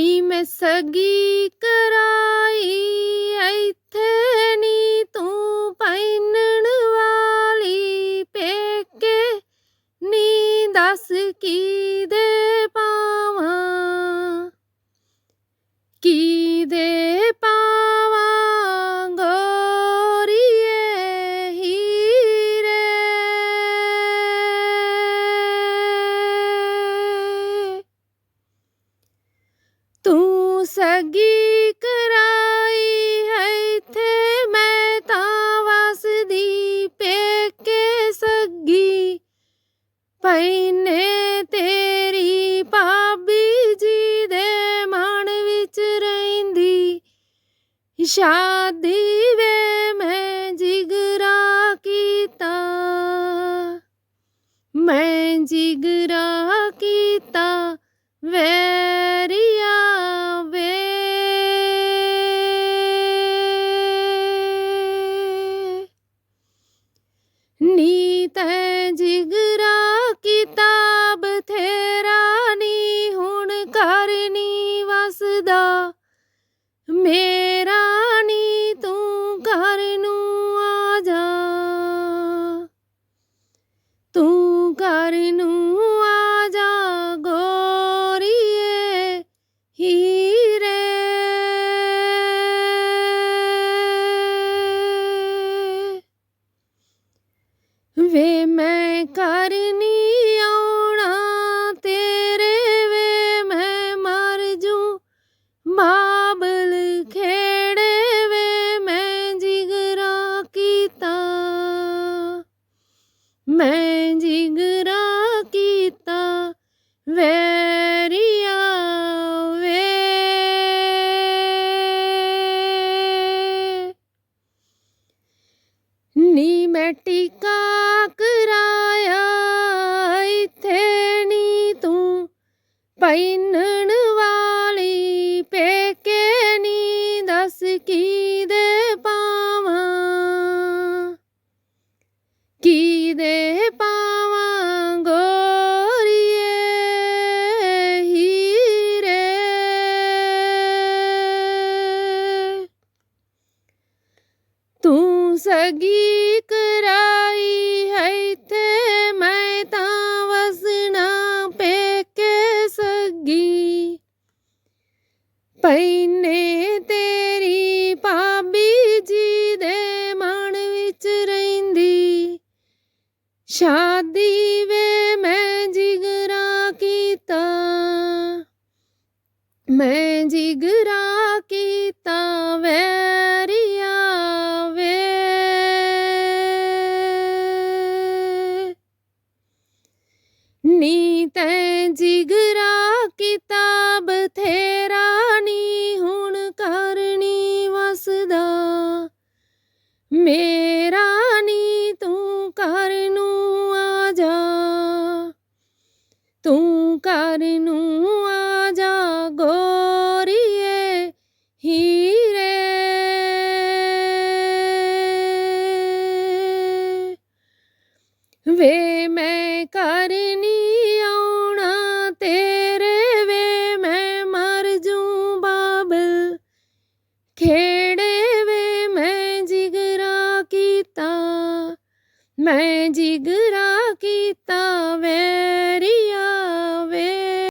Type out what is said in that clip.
ਨੀ ਮੈਂ ਸਗੀ ਕਰਾਈ। ਸਗੀ ਕਰਾਈ ਹੈ, ਇੱਥੇ ਮੈਂ ਤਾਂ ਵਸਦੀ, ਪੇਕੇ ਸੱਗੀ। ਪੈਨੇ ਤੇਰੀ ਭਾਬੀ ਜੀ ਦੇ ਮਨ ਵਿੱਚ ਰਹਿੰਦੀ। ਸ਼ਾਦੀ ਵੇ ਮੈਂ ਜਿਗਰਾ ਕੀਤਾ। ਮੈਂ ਜਿਗਰਾ ਕੀਤਾ, ਵੈਰੀ ਤੈ ਜਿਗਰਾ ਕਿਤਾਬ ਥੇਰਾ ਨੀ ਹੁਣ ਘਰ ਨੀ ਵਸਦਾ। ਮੇ ਮੈਂ ਨੀ ਮੈਂ ਟੀਕਾ ਕਰਾਇਆ ਇੱਥੇ ਨੀ ਤੂੰ ਪੈਨਣ ਸਗੀ ਕਰਾਈ ਹੈ ਇੱਥੇ, ਮੈਂ ਤਾਂ ਵਸਣਾ ਪੇਕੇ ਸਗੀ। ਪੈਨੇ ਤੇਰੀ ਭਾਬੀ ਜੀ ਦੇ ਮਨ ਵਿੱਚ ਰਹਿੰਦੀ। ਸ਼ਾਦੀ ਵੇ ਮੈਂ ਜਿਗਰਾ ਕੀਤਾ। ਮੈਂ ਜਿਗਰਾ ਕੀਤਾ ਵੈਰੀਆ ਨਹੀਂ ਤੈ ਜਿਗਰਾ ਕਿਤਾਬ ਥੇਰਾ ਨੀ ਹੁਣ ਕਰਨੀ ਵਸਦਾ। ਮੇਰਾ ਨੀ ਤੂੰ ਕਰ ਨੂੰ ਆ ਜਾ ਤੂੰ ਕਰ ਨੂੰ ਆ ਜਾ ਗੋਰੀਏ ਹੀਰੇ। ਵੇ ਮੈਂ ਕਰ ਮੈਂ ਜਿਗਰਾ ਕੀਤਾ ਵੈਰੀ